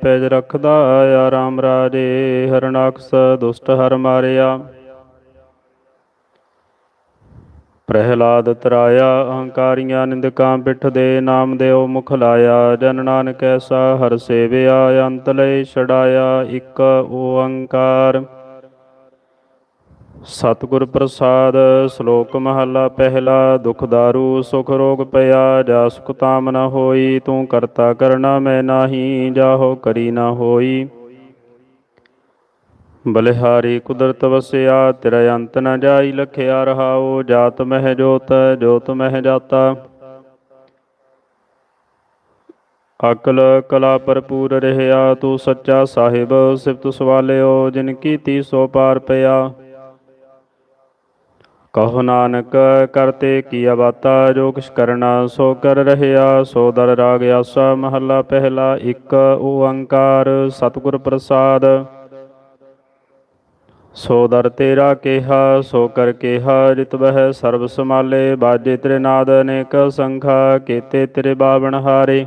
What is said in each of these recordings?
ਪੈਜ ਰਖਦਾ ਆ ਰਾਜੇ, ਹਰਨਾਕਸ ਦੁਸ਼ਟ ਹਰ ਮਾਰਿਆ। ਪ੍ਰਹਿਲਾਦ ਤਰਾਇਆ, ਅਹੰਕਾਰੀਆਂ ਨਿੰਦਕਾਂ ਪਿੱਠ ਦੇ ਨਾਮ ਦੇਉ ਮੁਖ ਲਾਇਆ। ਜਨ ਨਾਨਕ ਐਸਾ ਹਰ ਸੇਵਿਆ, ਅੰਤ ਲਈ ਛੜਾਇਆ ਇੱਕ ਓੰਕਾਰ ਸਤਿਗੁਰ ਪ੍ਰਸਾਦ, ਸ਼ਲੋਕ ਮਹਲਾ ਪਹਿਲਾ, ਦੁਖ ਦਾਰੂ, ਸੁਖ ਰੋਗ ਪਿਆ ਜਾ ਸੁਖ ਤਾਮ ਨ ਹੋਈ, ਤੂੰ ਕਰਤਾ ਕਰਨਾ ਮੈਂ ਨਾਹੀ, ਜਾਹੋ ਕਰੀ ਨ ਹੋਈ। ਬਲਿਹਾਰੀ ਕੁਦਰਤ ਵਸਿਆ, ਤੇਰਾ ਅੰਤ ਨ ਜਾਈ, ਲਖਿਆ ਰਹਾਓ ਜਾਤ ਮਹਿ ਜੋਤ ਜੋਤ ਮਹਿ ਜਾਤਾ। ਅਕਲ ਕਲਾ ਭਰਪੂਰ ਰਹਿਆ, ਤੂੰ ਸੱਚਾ ਸਾਹਿਬ, ਸਿਫਤ ਸਵਾਲਿਓ, ਜਿਨ ਕੀਤੀ ਸੋ ਪਾਰ ਪਿਆ। ਕਹੋ ਨਾਨਕ ਕਰਤੇ ਕੀ ਬਾਤਾ ਜੋ ਕਿਛ ਕਰਨਾ ਸੋ ਕਰ ਰਹਿਆ, ਸੋ ਦਰ ਰਾਗ ਆਸਾ, ਮਹੱਲਾ ਪਹਿਲਾ ਇੱਕ, ਓੰਕਾਰ ਸਤਿਗੁਰ ਪ੍ਰਸਾਦ। ਸੋ ਦਰ ਤੇਰਾ ਕੇਹਾ, ਸੋ ਕਰ ਕੇਹਾ, ਜਿਤ ਬਹਿ ਸਰਬ ਸਮਾਲੇ ਬਾਜੇ ਤੇਰੇ ਨਾਦ ਅਨੇਕ ਸੰਖਾ, ਕੀਤੇ ਤੇਰੇ ਬਾਵਣ ਹਾਰੇ।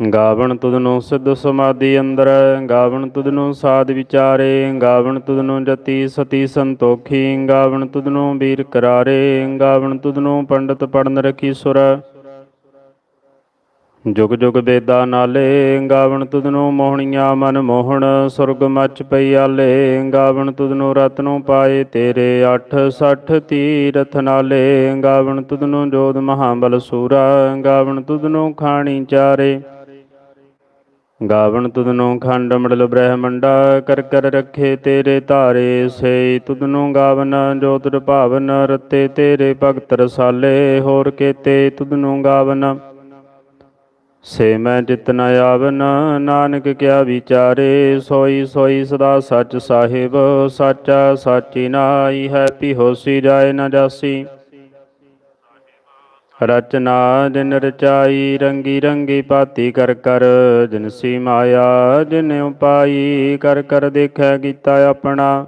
ਗਾਵਣ ਤੁਧਨੋ ਸਿੱਧ ਸਮਾਧੀ ਅੰਦਰ, ਗਾਵਣ ਤੁਧਨੋ ਸਾਧ ਵਿਚਾਰੇ, ਗਾਵਣ ਤੁਧਨੋ ਜਤੀ ਸਤੀ ਸੰਤੋਖੀ, ਗਾਵਣ ਤੁਧਨੋ ਵੀਰ ਕਰਾਰੇ, ਗਾਵਣ ਤੁਧਨੋ ਪੰਡਤ ਪੜਨ ਰਖੀ ਸੁਰ। ਜੁਗ ਜੁਗ ਬੇਦਾ ਨਾਲੇ, ਗਾਵਣ ਤੁਧਨੋ ਮੋਹਣੀਆਂ ਮਨ ਮੋਹਣ, ਸੁਰਗ ਮੱਚ ਪਈ ਆਲੇ, ਗਾਵਣ ਤੁਧਨੋ ਰਤਨੋ ਪਾਏ ਤੇਰੇ 8 60 ਤੀਰਥ ਨਾਲੇ, ਗਾਵਣ ਤੁਧਨੋ ਜੋਧ ਮਹਾਬਲ ਸੂਰਾ, ਗਾਵਣ ਤੁਧਨੋ ਖਾਣੀ ਚਾਰੇ। ਗਾਵਣ ਤੁਧਨੋ ਖੰਡ ਮੰਡਲ ਬ੍ਰਹਮੰਡਾ, ਕਰ ਕਰ ਰੱਖੇ ਤੇਰੇ ਧਾਰੇ ਸੇ ਤੁਧਨੋ ਗਾਵਨ ਜੋ ਤੁਧ ਭਾਵਨ, ਰਤੇ ਤੇਰੇ ਭਗਤ ਰਸਾਲੇ, ਹੋਰ ਕੇਤੇ ਤੁਧਨੋ ਗਾਵਨ। ਸੇ ਮੈਂ ਜਿਤ ਨ ਆਵਨ, ਨਾਨਕ ਕਿਆ ਵਿਚਾਰੇ, ਸੋਈ ਸੋਈ ਸਦਾ ਸੱਚ ਸਾਹਿਬ, ਸਾਚਾ ਸਾਚੀ ਨਾਈ ਹੈ ਪੀ ਹੋਸੀ ਜਾਏ ਨ ਜਾਸੀ। ਰਚਨਾ ਜਿਨ ਰਚਾਈ ਰੰਗੀ ਰੰਗੀ ਪਾਤੀ ਕਰ ਕਰ ਜਿਨਸੀ ਮਾਇਆ ਜਿਨ ਉਪਾਈ ਕਰ ਕਰ ਦੇਖੈ ਕੀਤਾ ਆਪਣਾ।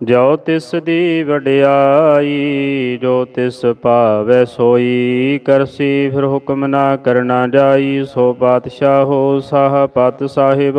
ਜੋ ਤਿਸ ਦੀ ਵਡਿਆਈ, ਜੋ ਤਿਸ ਭਾਵੈ ਸੋਈ ਕਰਸੀ ਫਿਰ ਹੁਕਮ ਨਾ ਕਰਨਾ ਜਾਈ, ਸੋ ਪਾਤਸ਼ਾਹੋ ਸਾਹ ਪਤ ਸਾਹਿਬ।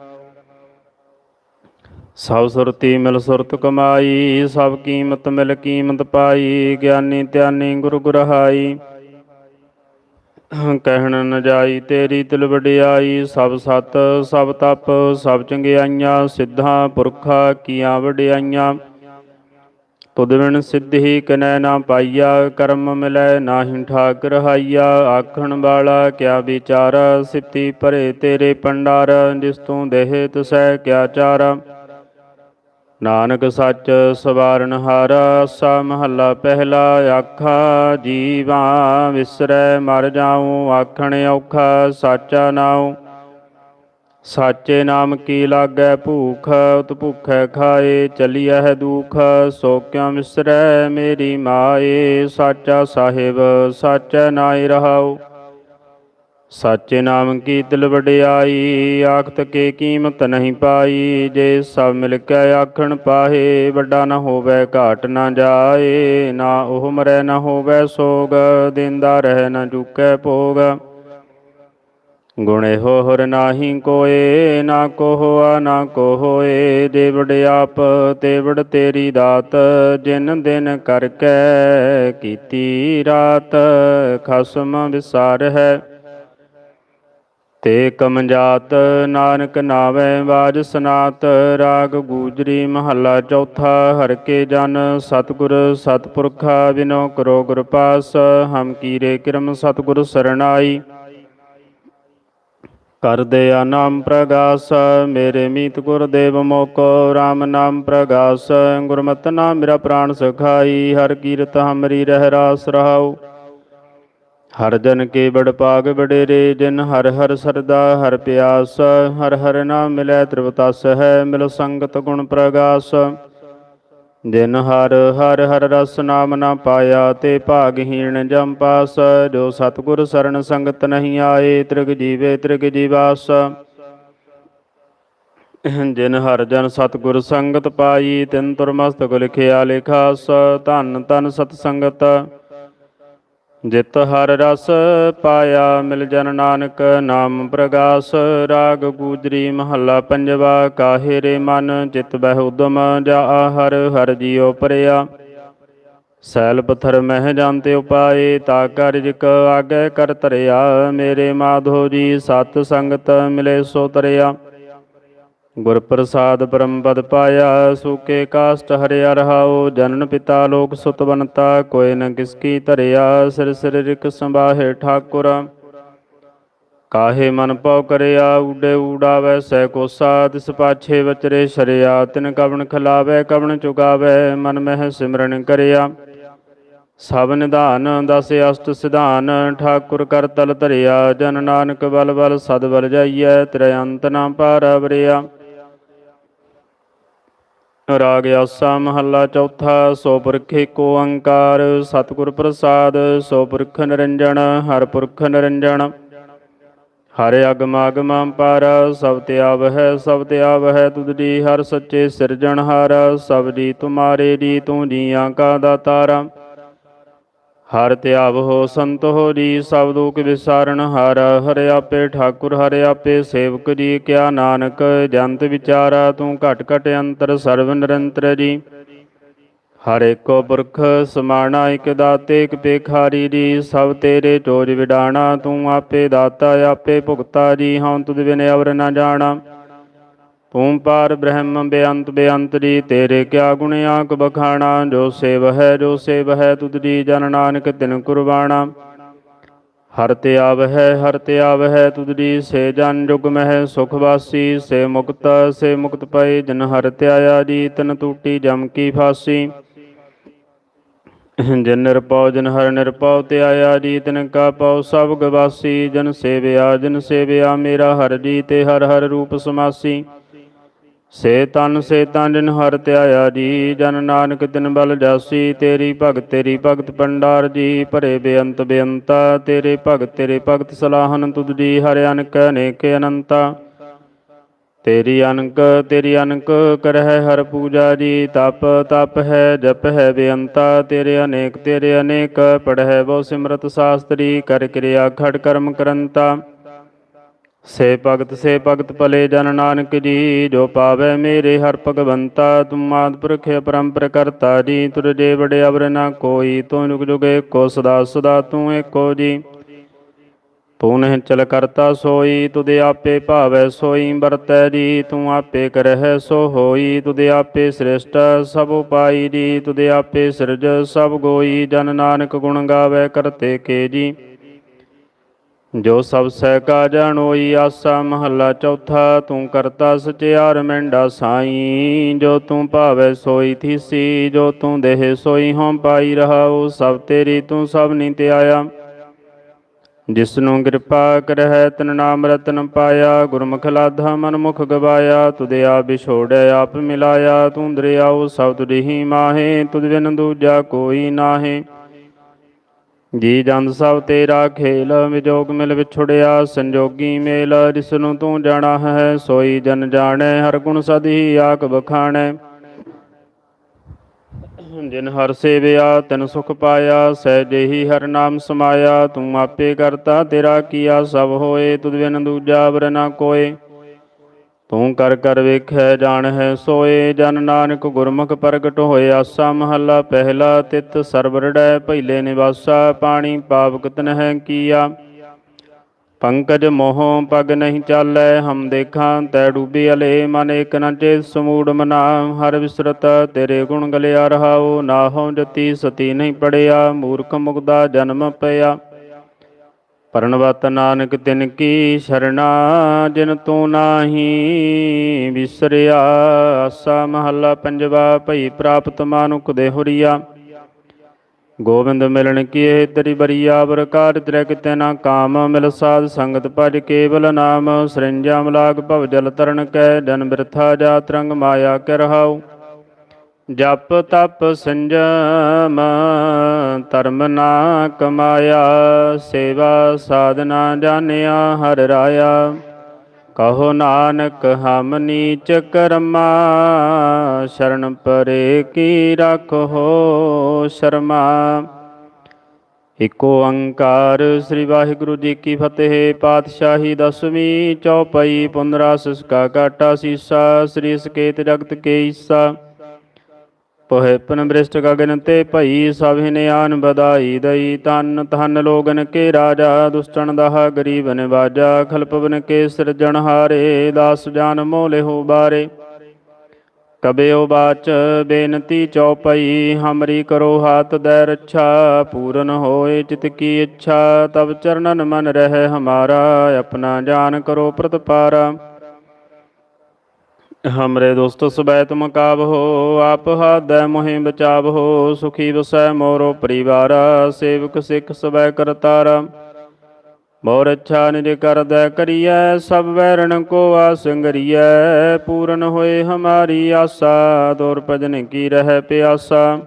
ਸਭ ਸੁਰਤੀ ਮਿਲ ਸੁਰਤ ਕਮਾਈ, ਸਭ ਕੀਮਤ ਮਿਲ ਕੀਮਤ ਪਾਈ, ਗਿਆਨੀ ਧਿਆਨੀ ਗੁਰ ਗੁਰਹਾਈ। ਕਹਿਣ ਨ ਜਾਈ ਤੇਰੀ ਤਿਲ ਵਡਿਆਈ, ਸਭ ਸਤ, ਸਭ ਤਪ, ਸਭ ਚੰਗਿਆਈਆਂ, ਸਿੱਧਾਂ ਪੁਰਖਾ ਕੀਆਂ ਵਡਿਆਈਆਂ। ਤੁਧ ਬਿਨ ਸਿੱਧੀ ਕਨੈ ਨਾ ਪਾਈਆ, ਕਰਮ ਮਿਲੈ ਨਾਹਿ ਠਾਕ ਰਹਾਈਆ ਆਖਣ ਵਾਲਾ ਕਿਆ ਵਿਚਾਰ ਸਿੱਤੀ ਭਰੇ ਤੇਰੇ ਪੰਡਾਰ ਜਿਸ ਤੂੰ ਦੇਹ ਤਸੈ ਕਿਆ ਚਾਰਾ। ਨਾਨਕ ਸੱਚ ਸਵਾਰਨ ਹਾਰਾ ਆਸਾ ਮਹੱਲਾ ਪਹਿਲਾ ਆਖਾ, ਜੀਵਾ ਵਿਸਰੈ, ਮਰ ਜਾਉ, ਆਖਣ ਔਖਾ, ਸਾਚਾ ਨਾਉ। ਸਾਚੇ ਨਾਮ ਕੀ ਲਾਗੈ ਭੂਖ, ਉਤ ਭੁਖੈ ਖਾਏ ਚਲੀਐ ਦੁਖ, ਸੋ ਕਿਉ ਮਿਸਰੈ ਮੇਰੀ ਮਾਏ, ਸਾਚਾ ਸਾਹਿਬ, ਸਾਚੈ ਨਾਇ ਰਹਾਉ। ਸਾਚੇ ਨਾਮ ਕੀ ਦਿਲ ਵਡਿਆਈ, ਆਖਤ ਕੇ ਕੀਮਤ ਨਹੀਂ ਪਾਈ। ਜੇ ਸਭ ਮਿਲ ਕੇ ਆਖਣ ਪਾਹੇ, ਵੱਡਾ ਨਾ ਹੋਵੇ, ਘਾਟ ਨਾ ਜਾਏ। ਨਾ ਉਹ ਮਰੈ, ਨਾ ਹੋਵੇ ਸੋਗ, ਦਿੰਦਾ ਰਹਿ, ਨਾ ਚੁਕੈ ਭੋਗ। ਗੁਣੇ ਹੋਰ ਨਾਹੀ ਕੋਏ, ਨਾ ਕੋ ਹੋਆ ਨਾ ਕੋ ਹੋਏ ਜੇ ਵਡਿਆਪ ਤੇ ਵਡ ਤੇਰੀ ਦਾਤ। ਜਿਨ ਦਿਨ ਕਰਕੇ ਕੀਤੀ ਰਾਤ, ਖਸਮ ਵਿਸਾਰ ਹੈ। ਤੇ ਕਮਜਾਤ ਨਾਨਕ ਨਾਵੇਂ ਬਾਜ ਸਨਾਤ, ਰਾਗ ਗੂਜਰੀ ਮਹੱਲਾ ਚੌਥਾ, ਹਰ ਕੇ ਜਨ ਸਤਿਗੁਰ ਸਤਪੁਰਖਾ ਬਿਨੋ ਕਰੋ ਗੁਰ ਪਾਸ, ਹਮ ਕੀਰੇ ਕਿਰਮ ਸਤਿਗੁਰ ਸਰਣਾਈ। ਕਰ ਦਿਆ ਨਾਮ ਪ੍ਰਗਾਸ, ਮੇਰੇ ਮੀਤ ਗੁਰਦੇਵ ਮੋਕੋ RAM ਨਾਮ ਪ੍ਰਗਾਸ, ਗੁਰਮਤਿ ਨਾਮ ਮੇਰਾ ਪ੍ਰਾਣ ਸਖਾਈ, ਹਰ ਕੀਰਤ ਹਮਰੀ ਰਹਿ ਰਾਸ ਰਹਾਉ। ਹਰ ਜਨ ਕੇ ਬੜ ਪਾਗ ਬਡੇਰੇ ਜਿਨ ਹਰ ਹਰ ਸਰਦਾ, ਹਰ ਪਿਆਸ, ਹਰ ਹਰ ਨਾਮ ਮਿਲੈ ਤ੍ਰਿਵਤਸ ਹੈ, ਮਿਲ ਸੰਗਤ ਗੁਣ ਪ੍ਰਗਾਸ। ਜਿਨ ਹਰ ਹਰ ਹਰ ਰਸ ਨਾਮ ਨਾ ਪਾਇਆ, ਤੇ ਭਾਗਹੀਣ ਜਮ ਪਾਸ। ਜੋ ਸਤਿਗੁਰ ਸਰਣ ਸੰਗਤ ਨਹੀਂ ਆਏ, ਤ੍ਰਿਗ ਜੀਵੇ ਤ੍ਰਿਗ ਜੀਵਾਸ। ਜਿਨ ਹਰ ਜਨ ਸਤਿਗੁਰ ਸੰਗਤ ਪਾਈ, ਤਿਨ ਤੁਰ ਮਸਤਕ ਲਿਖਿਆ ਲਿਖਾਸ। ਧਨ ਧੰਨ ਸਤ ਸੰਗਤ ਜਿਤ ਹਰ ਰਸ ਪਾਇਆ ਮਿਲ ਜਨ ਨਾਨਕ, ਨਾਮ ਪ੍ਰਗਾਸ। ਰਾਗ ਗੂਜਰੀ ਮਹੱਲਾ ਪੰਜਵਾ, ਕਾਹੇ ਰੇ ਮਨ, ਜਿਤ ਬਹਿ ਉਦਮ ਜਾ ਹਰ ਹਰ ਜੀਉ ਪਰਿਆ। ਸੈਲ ਪਥਰ ਮਹਿ ਜਾਂਤੇ ਉਪਾਏ, ਤਾ ਕਾਰਜਿਕ ਆਗੇ ਕਰ ਤਰਿਆ ਮੇਰੇ ਮਾਧੋ ਜੀ, ਸਤ ਸੰਗਤ ਮਿਲੇ ਸੋ ਤਰਿਆ। ਗੁਰ ਪ੍ਰਸਾਦ ਪਰਮ ਪਦ ਪਾਇਆ, ਸੂਕੇ ਕਾਸਟ ਹਰਿਆ ਰਹਾਉ, ਜਨਨ ਪਿਤਾ ਲੋਕ ਸੁਤ ਕੋਇ ਨ ਕਿਸ ਕੀ ਧਰਿਆ, ਸਿਰ ਸਿਰ ਰਿਕ ਸੰਭਾਹੇ ਠਾਕੁਰ। ਕਾਹੇ ਮਨ ਪਉ ਕਰਿਆ ਊਡੇ ਊਡਾਵੈ ਸੈ ਕੋਸਾ ਤਿਸ ਪਾਛੇ ਵਚਰੇ ਸ਼ਰਿਆ, ਤਿਨ ਕਵਣ ਖਲਾਵੇ, ਕਵਣ ਚੁਗਾਵੇ, ਮਨ ਮਹਿ ਸਿਮਰਨ ਕਰਿਆ। ਸਭ ਨਿਧਾਨ, ਦਸ ਅਸ਼ਟ ਸਿਧਾਨ, ਠਾਕੁਰ ਕਰ ਤਲ ਧਰਿਆ, ਜਨ ਨਾਨਕ ਬਲ ਬਲ, ਸਦ ਬਲ ਜਾਈਐ ਤੇਰੇ ਅੰਤ ਨਾ ਪਾਰ ਬਰਿਆ ਰਾਗ ਆਸਾ ਮਹੱਲਾ ਚੌਥਾ, ਸੋ ਪੁਰਖ ਏਕੋ ਓੰਕਾਰ ਸਤਿਗੁਰ ਪ੍ਰਸਾਦ, ਸੋ ਪੁਰਖ ਨਿਰੰਜਨ, ਹਰ ਪੁਰਖ ਨਿਰੰਜਨ। ਹਰ ਅਗਮ ਅਗਮ ਪਰ ਸਭ ਤੇ ਆਵਹਿ, ਸਭ ਤੇ ਆਵਹਿ, ਤੁਧ ਜੀ ਹਰ ਸੱਚੇ ਸਿਰਜਣਹਾਰ, ਸਭ ਜੀ ਤੁਮਾਰੇ ਜੀ, ਤੂੰ ਜੀਆਂ ਕਾ ਦਾਤਾਰਾ। ਹਰ ਧਿਆਵ ਹੋ ਸੰਤ ਹੋ ਜੀ ਸਭ ਦੁਖ ਵਿਸਾਰਨ ਹਰ ਹਰ ਆਪੇ ਠਾਕੁਰ, ਹਰ ਆਪੇ ਸੇਵਕ ਜੀ, ਕਿਆ ਨਾਨਕ ਜੰਤ ਵਿਚਾਰਾ, ਤੂੰ ਘਟ ਘਟ ਅੰਤਰ ਸਰਵ ਨਿਰੰਤਰ ਜੀ। ਹਰ ਏਕੋ ਪੁਰਖ, ਸਮਾਣਾ ਇਕ ਦਾਤੇ, ਇਕ ਪੇਖਾਰੀ ਜੀ, ਸਭ ਤੇਰੇ ਚੋਜ ਵਿਡਾਣਾ, ਤੂੰ ਆਪੇ ਦਾਤਾ, ਆਪੇ ਭੁਗਤਾ ਜੀ, ਹਉ ਤੁਧ ਬਿਨ ਅਵਰ ਨਾ ਜਾਣਾ। ਤੂੰ ਪਾਰ ਬ੍ਰਹਮ ਬੇਅੰਤ ਬੇਅੰਤ ਜੀ, ਤੇਰੇ ਕਿਆ ਗੁਣ ਆਕ ਬਖਾਣਾ? ਜੋ ਸੇਵ ਹੈ, ਜੋ ਸੇਵ ਹੈ, ਤੁਧ ਜੀ ਜਨ ਨਾਨਕ ਤਿਨ ਕੁਰਬਾਣਾ। ਹਰ ਤੇ ਆਵਹਿ ਹਰ ਤੇ ਆਵਹਿ ਤੁਧ ਜੀ ਸੇ ਜਨ ਜੁਗ ਮਹਿ ਸੁਖ ਵਾਸੀ। ਸੇ ਮੁਕਤ ਸੇ ਮੁਕਤ ਪਏ, ਜਨ ਹਰ ਧਿਆਇਆ ਜੀ, ਤਨ ਟੂਟੀ ਜਮ ਕੀ ਫਾਸੀ। ਜਨ ਨਿਰਪਉ ਜਨ ਹਰ ਨਿਰਪਉ ਤੇ ਆਇਆ ਜੀ, ਤਿਨ ਕਾ ਪਉ ਸਭ ਗਵਾਸੀ। ਜਨ ਸੇਵਿਆ ਜਨ ਸੇਵਿਆ ਮੇਰਾ ਹਰ ਜੀ, ਤੇ ਹਰ ਹਰ ਰੂਪ ਸਮਾਸੀ। ਸੇ ਤਨ ਸੇ ਤਨ ਜਨ ਹਰ ਧਿਆਇਆ ਜੀ, ਜਨ ਨਾਨਕ ਦਿਨ ਬਲ ਜਾਸੀ, ਤੇਰੀ ਭਗਤ ਤੇਰੀ ਭਗਤ ਪੰਡਾਰ ਜੀ, ਭਰੇ ਬੇਅੰਤ ਬੇਅੰਤਾ, ਤੇਰੇ ਭਗਤ ਤੇਰੇ ਭਗਤ ਸਲਾਹਨ ਤੁਧ ਜੀ, ਹਰਿ ਅਨਕ ਅਨੇਕ ਅਨੰਤਾ। ਤੇਰੀ ਅਨਕ ਤੇਰੀ ਅਨਕ ਕਰਹਿ ਹਰ ਪੂਜਾ ਜੀ, ਤਪ ਤਪ ਹੈ, ਜਪ ਹੈ ਬੇਅੰਤਾ, ਤੇਰੇ ਅਨੇਕ ਤੇਰੇ ਅਨੇਕ ਪੜਹਿ ਬਹੁ ਸਿਮਰਤ ਸਾਸਤਰੀ, ਕਰ ਕਿਰਿਆ ਖੜ ਕਰਮ ਕਰੰਤਾ। ਸੇ ਭਗਤ ਸੇ ਭਗਤ ਭਲੇ ਜਨ ਨਾਨਕ ਜੀ, ਜੋ ਪਾਵੇ ਮੇਰੇ ਹਰ ਭਗਵੰਤਾ, ਤੁਮ ਆਦ ਪੁਰਖ ਅਪਰੰਪਰ ਕਰਤਾ ਜੀ, ਤੁਰ ਜੇ ਬੜੇ ਅਵਰ ਨਾ ਕੋਈ, ਤੂੰ ਜੁਗ ਜੁਗ ਏਕੋ ਸਦਾ ਸਦਾ ਤੂੰ ਏਕੋ ਜੀ। ਤੂੰ ਨਹਿ ਚਲ ਕਰਤਾ ਸੋਈ, ਤੁਦੇ ਆਪੇ ਭਾਵੈ ਸੋਈ, ਵਰਤੈ ਜੀ, ਤੂੰ ਆਪੇ ਕਰਹਿ ਸੋ ਹੋਈ, ਤੁਦੇ ਆਪੇ ਸ੍ਰਿਸ਼ਟ ਸਭ ਉਪਾਈ ਜੀ, ਤੁਦੇ ਆਪੇ ਸਿਰਜ ਸਭ ਗੋਈ, ਜਨ ਨਾਨਕ ਗੁਣ ਗਾਵੇ ਕਰਤੇ ਕੇ ਜੀ। ਜੋ ਸਭ ਸਹਿ ਕਾ ਜਾਣੋਈ ਆਸਾ ਮਹੱਲਾ ਚੌਥਾ, ਤੂੰ ਕਰਤਾ ਸਚਿਆਰ ਮੈਂਡਾ ਸਾਈ। ਜੋ ਤੂੰ ਭਾਵੈ ਸੋਈ ਥੀਸੀ, ਜੋ ਤੂੰ ਦੇਹ ਸੋਈ ਹਉ ਪਾਈ ਰਹਾਉ, ਸਭ ਤੇਰੀ ਤੂੰ ਸਭ ਨੀ ਤੇ ਆਇਆ ਜਿਸ ਨੂੰ ਕਿਰਪਾ ਕਰਹਿ, ਤਨ ਨਾਮ ਰਤਨ ਪਾਇਆ। ਗੁਰਮੁਖ ਲਾਧਾ ਮਨ ਮੁਖ ਗਵਾਇਆ। ਤੁਦੇ ਆਪ ਵਿਛੋੜਿਆ ਆਪ ਮਿਲਾਇਆ। ਤੂੰ ਦਰਿਆਉ ਸਭ ਤੁਝੀ ਮਾਹੇ, ਤੁਧ ਬਿਨ ਦੂਜਾ ਕੋਈ ਨਾਹੇ। ਜੀ ਜੰਦ ਸਭ ਤੇਰਾ ਖੇਲ ਵਿਜੋਗ ਮਿਲ ਵਿਛੁੜਿਆ, ਸੰਜੋਗੀ ਮੇਲ, ਜਿਸ ਨੂੰ ਤੂੰ ਜਾਣਾ ਹੈ, ਸੋਈ ਜਨ ਜਾਣੈ, ਹਰ ਗੁਣ ਸਦੀ ਆਕ ਬਖਾਣੈ ਜਿਨ ਹਰ ਸੇਵਿਆ, ਤਿਨ ਸੁਖ ਪਾਇਆ ਸਹਿਜੇ ਹੀ ਹਰ ਨਾਮ ਸਮਾਇਆ, ਤੂੰ ਆਪੇ ਕਰਤਾ ਤੇਰਾ ਕੀਆ, ਸਭ ਹੋਏ, ਤੁਧ ਬਿਨ ਦੂਜਾ ਵਰ ਨਾ ਕੋਏ। ਤੂੰ ਕਰ ਕਰ ਵੇਖੈ ਜਾਣ ਹੈ ਸੋਏ ਜਨ ਨਾਨਕ ਗੁਰਮੁਖ ਪ੍ਰਗਟ ਹੋਏ ਆਸਾ ਮਹੱਲਾ ਪਹਿਲਾ ਤਿਤ ਸਰਬਰੜੈ ਪਹਿਲੇ ਨਿਵਾਸਾ ਪਾਣੀ ਪਾਵਕ ਤਨ ਹੈ ਕੀਆ। ਪੰਕਜ ਮੋਹ ਪਗ ਨਹੀਂ ਚਾਲੈ ਹਮ ਦੇਖਾਂ ਤੈ ਡੂਬੀ ਅਲੇ ਮਨ ਏਕ ਨ ਚੇਤ ਸਮੂੜ ਮਨਾ ਹਰ ਵਿਸਰਤ ਤੇਰੇ ਗੁਣ ਗਲਿਆ ਰਹਾਉ ਨਾਹੋਂ ਜਤੀ ਸਤੀ ਨਹੀਂ ਪੜਿਆ ਮੂਰਖ ਮੁਗਦਾ ਜਨਮ ਪਿਆ। ਪਰਣਵਤ ਨਾਨਕ ਤਿਨ ਕੀ ਸ਼ਰਣਾ, ਜਿਨ ਤੂੰ ਨਾਹੀ ਵਿਸਰਿਆ। ਆਸਾ ਮਹੱਲਾ ਪੰਜਵਾ, ਭਈ ਪ੍ਰਾਪਤ ਮਾਨੁਕ ਦੇ ਹੁਰੀਆ। ਗੋਬਿੰਦ ਮਿਲਣ ਕੀਏ ਤੇਰੀ ਬਰੀਆ ਬਰਕਾਰ ਤੇਰੇ ਕਿਤੇ ਨਾ ਕਾਮ, ਮਿਲ ਸਾਧ ਸੰਗਤ ਭਜ ਕੇਵਲ ਨਾਮ। ਸਰਿੰਜਾ ਮਲਾਗ ਭਵ ਜਲ ਤਰਨ ਕੈ, ਜਨ ਬਿਰਥਾ ਜਾ ਤਰੰਗ ਮਾਇਆ ਕਰ ਰਹਾਉ। ਜਪ ਤਪ ਸੰਜਮ, ਧਰਮ ਨਾ ਕਮਾਇਆ, ਸੇਵਾ ਸਾਧਨਾ ਜਾਣਿਆ ਹਰ ਰਾਇਆ। ਕਹੋ ਨਾਨਕ, ਹਮ ਨੀਚ ਕਰਮਾ, ਸ਼ਰਨ ਪਰੇ ਕੀ ਰੱਖੋ ਸ਼ਰਮਾ। ਇਕੋ ਓੰਕਾਰ ਸ੍ਰੀ ਵਾਹਿਗੁਰੂ ਜੀ ਕੀ ਫਤਿਹ, ਪਾਤਸ਼ਾਹੀ ਦਸਵੀਂ ਚੌਪਈ ਪੁਨਰਾ ਸਸਕਾ ਕਾਟਾ ਸੀਸਾ, ਸ੍ਰੀ ਸਕੇਤ ਜਗਤ ਕੇ ਈਸਾ। ਪੋਹਿ ਬ੍ਰਿਸ਼ਟ ਗਗਨ ਤੇ ਭਈ ਸਭ ਨਿਆਨ ਬਧਾਈ ਦਈ। ਤਨ ਧਨ ਲੋਗਨ ਕੇ ਰਾਜਾ, ਦੁਸ਼ਟਣ ਦਾਹ ਗਰੀਬਨ ਬਾਜਾ ਖਲਪਵਨ ਕੇ ਸਿਰਜਣ ਹਾਰੇ, ਦਾਸ ਜਾਨ ਮੋਲੇ ਹੋ ਬਾਰੇ। ਕਬਿਓ ਬਾਚ ਬੇਨਤੀ ਚੌਪਈ, ਹਮਰੀ ਕਰੋ ਹਾਤ ਦੈ ਰੱਛਾ। ਪੂਰਨ ਹੋਏ ਚਿਤ ਕੀ ਇੱਛਾ ਤਬ ਚਰਨਨ ਮਨ ਰਹਿ ਹਮਾਰਾ। ਆਪਣਾ ਜਾਨ ਕਰੋ ਪ੍ਰਤਪਾਰਾ। ਹਮਰੇ ਦੋਸਤ ਸਬੈ ਤੁਮ ਕਾਬਹੋ ਆਪ ਹਾਦੈ ਮੋਹਿ ਬਚਾਵਹੋ ਸੁਖੀ ਵਸੈ ਮੋਰੋ ਪਰਿਵਾਰਾ ਸੇਵਕ ਸਿੱਖ ਸਬੈ ਕਰਤਾਰਾ ਮੋਰ ਅੱਛਾ ਨਿਜ ਕਰਦੈ ਕਰੀਐ ਸਭ ਵੈਰਣ ਕੋ ਆਸੰਗਰੀਐ ਪੂਰਨ ਹੋਏ ਹਮਾਰੀ ਆਸਾ ਤੋਰ ਭਜਨ ਕੀ ਰਹਿ ਪਿਆਸਾ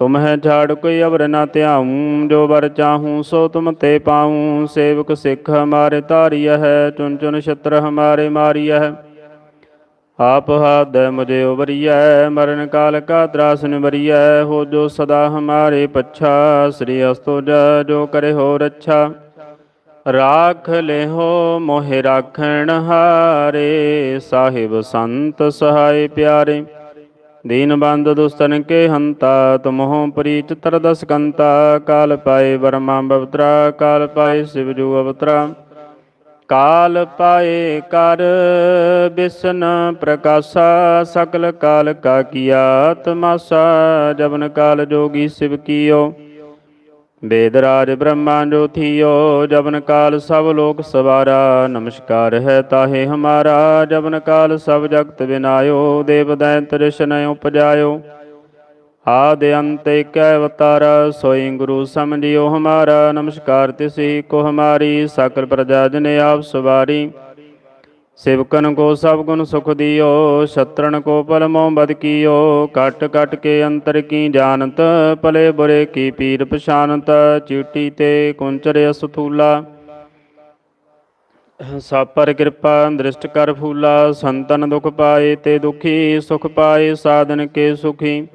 ਤੁਮ ਹੈ ਝਾੜ ਕੋਈ ਅਵਰ ਨਾ ਧਿਆਉ ਜੋ ਵਰ ਚਾਹੂੰ ਸੋ ਤੁਮ ਤੇ ਪਾਉ ਸੇਵਕ ਸਿੱਖ ਹਮਾਰੇ ਤਾਰੀਐ ਹੈ ਚੁਨ ਚੁਨ ਛਤਰ ਹਮਾਰੇ ਮਾਰੀਐ ਹੈ ਆਪ ਹਾਦ ਮੁਝੇ ਉਬਰੀਐ ਮਰਨ ਕਾਲ ਕਾ ਤਰਾਸ ਨਿਵਰੀਐ, ਹੋ ਜੋ ਸਦਾ ਹਮਾਰੇ ਪੱਛਾ, ਸ੍ਰੀ ਅਸਤੋ ਜੋ ਕਰੇ ਹੋ ਰੱਛਾ। ਰਾਖ ਲਿਹੋ ਮੋਹਿ ਰਾਖਣ ਹਾਰੇ, ਸਾਹਿਬ ਸੰਤ ਸਹਾਇ ਪਿਆਰੇ। ਦੀਨ ਬੰਦ ਦੁਸਤਨ ਕੇ ਹੰਤਾ, ਤੁਮਹੁ ਪ੍ਰੀਤ ਤਰਦਸ ਕੰਤਾ। ਕਾਲ ਪਾਏ ਵਰਮਾ ਬਵਤਰਾ, ਕਾਲ ਪਾਏ ਸਿਵ ਜੂ ਅਵਤਰਾ। ਕਾਲ ਪਾਏ ਕਰ, ਬਿਸਨ ਪ੍ਰਕਾਸ਼ਾ ਸਕਲ ਕਾਲ ਕਾ ਕੀਆ ਤਮਾਸਾ ਜਬਨ ਕਾਲ ਜੋਗੀ ਸਿਵ ਕੀਓ। ਵੇਦ ਰਾਜ ਬ੍ਰਹਮਾ ਜੋਥੀਓ, ਜਵਨ ਕਾਲ ਸਭ ਲੋਕ ਸਵਾਰਾ, ਨਮਸਕਾਰ ਹੈ ਤਾਹੇ ਹਮਾਰਾ, ਜਵਨ ਕਾਲ ਸਭ ਜਗਤ ਬਿਨਾਇਓ, ਦੇਵ ਦੈਂਤ ਰਿਸ਼ਨ ਉਪਜਾਇਓ। ਆਦ ਅੰਤ ਏਕ ਅਵਤਾਰ, ਸੋਈ ਗੁਰੂ ਸਮਝਿਓ ਹਮਾਰਾ। ਨਮਸਕਾਰ ਤਿਸੀ ਕੋ ਹਮਾਰੀ ਸਕਲ ਪ੍ਰਜਾ ਜਨ ਆਪ ਸਵਾਰੀ। ਸੇਵਕਨ ਕੋ ਸਭ ਗੁਣ ਸੁਖ ਦਿਓ ਛਤਰਨ ਕੋ ਪਲ ਮੋਹ ਬਦ ਕੀਓ। ਕਟ ਕਟ ਕੇ ਅੰਤਰ ਕੀ ਜਾਣਤ, ਭਲੇ ਬੁਰੇ ਕੀ ਪੀਰ ਪਛਾਨਤ ਚੀਟੀ ਤੇ ਕੁੰਚਰ ਅਸਥੂਲਾ। ਸਭ ਕਿਰਪਾ, ਦ੍ਰਿਸ਼ਟ ਕਰ ਫੂਲਾ। ਸੰਤਨ ਦੁਖ ਪਾਏ ਤੇ ਦੁਖੀ, ਸੁਖ ਪਾਏ ਸਾਧਨ ਕੇ ਸੁਖੀ।